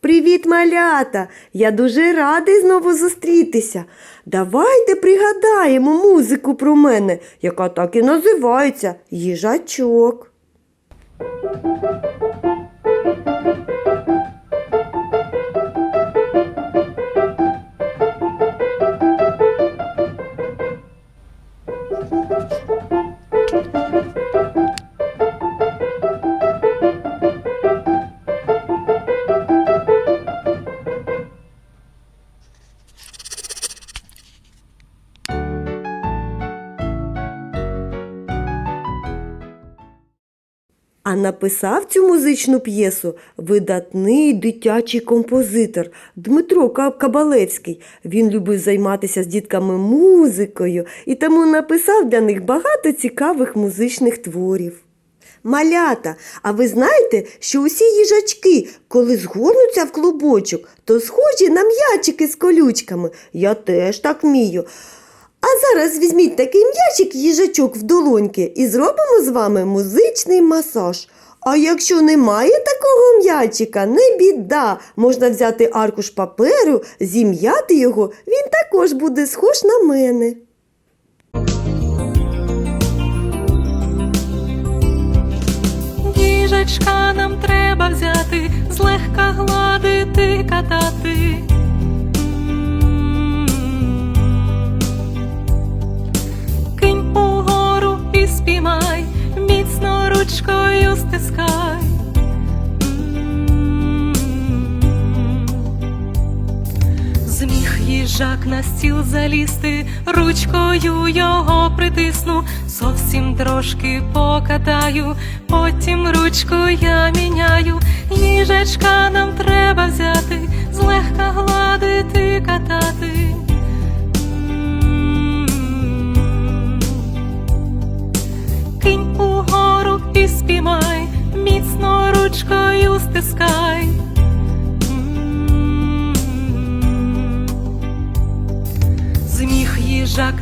Привіт, малята! Я дуже радий знову зустрітися. Давайте пригадаємо музику про мене, яка так і називається їжачок. А написав цю музичну п'єсу видатний дитячий композитор Дмитро Ка- Кабалевський. Він любив займатися з дітками музикою і тому написав для них багато цікавих музичних творів. Малята, а ви знаєте, що усі їжачки, коли згорнуться в клубочок, то схожі на м'ячики з колючками. Я теж так вмію. А зараз візьміть такий м'ячик їжачок в долоньки і зробимо з вами музичний масаж. А якщо немає такого м'ячика, не біда. Можна взяти аркуш паперу, зім'яти його, він також буде схож на мене. Їжачка нам треба взяти, злегка гладити, катати. Їжак на стіл залізти, ручкою його притисну, зовсім трошки покатаю, потім ручку я міняю. Їжачка нам треба взяти, злегка гладити, катати. Кинь угору і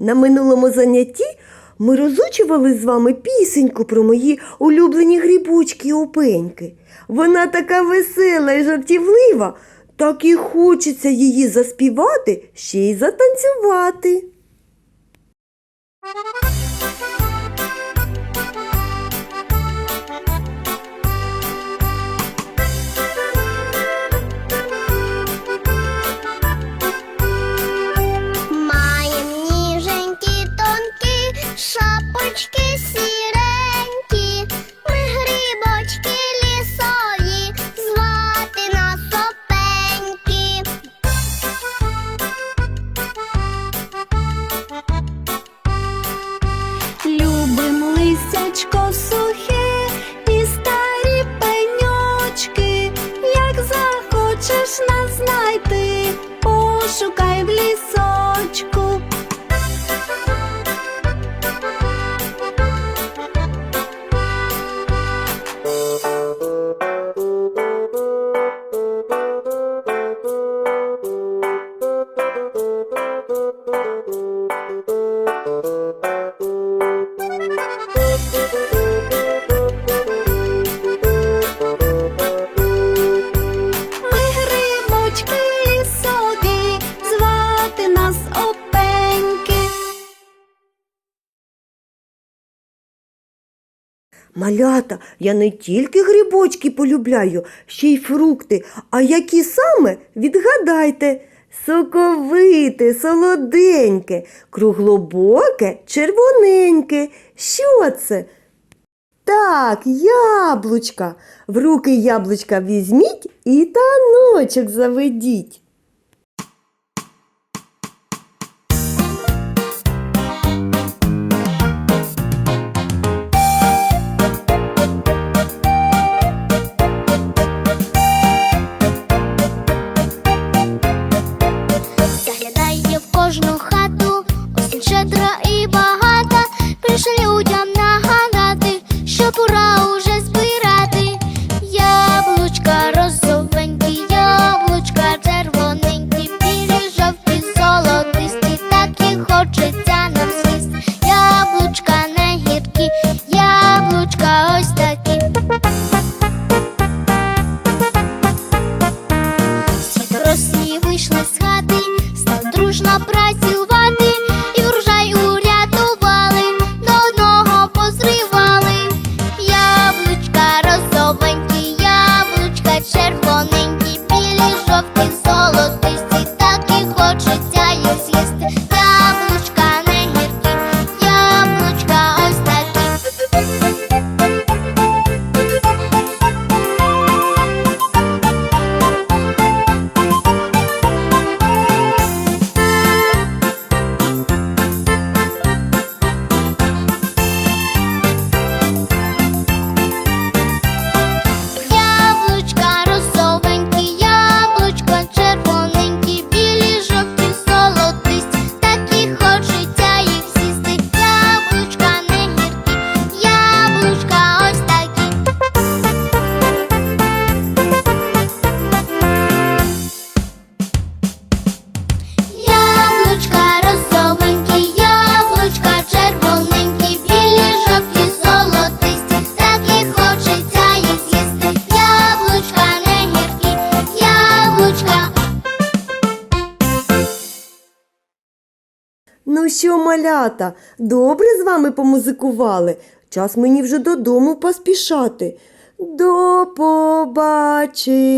На минулому занятті ми розучували з вами пісеньку про мої улюблені грибочки і опеньки. Вона така весела і жартівлива, так і хочеться її заспівати, ще й затанцювати. Малята, я не тільки грибочки полюбляю, ще й фрукти. А які саме відгадайте? Соковите, солоденьке, круглобоке, червоненьке. Що це? Так, яблучка. В руки яблучка візьміть і таночок заведіть. Ну що, малята, добре з вами помузикували? Час мені вже додому поспішати. До побачення.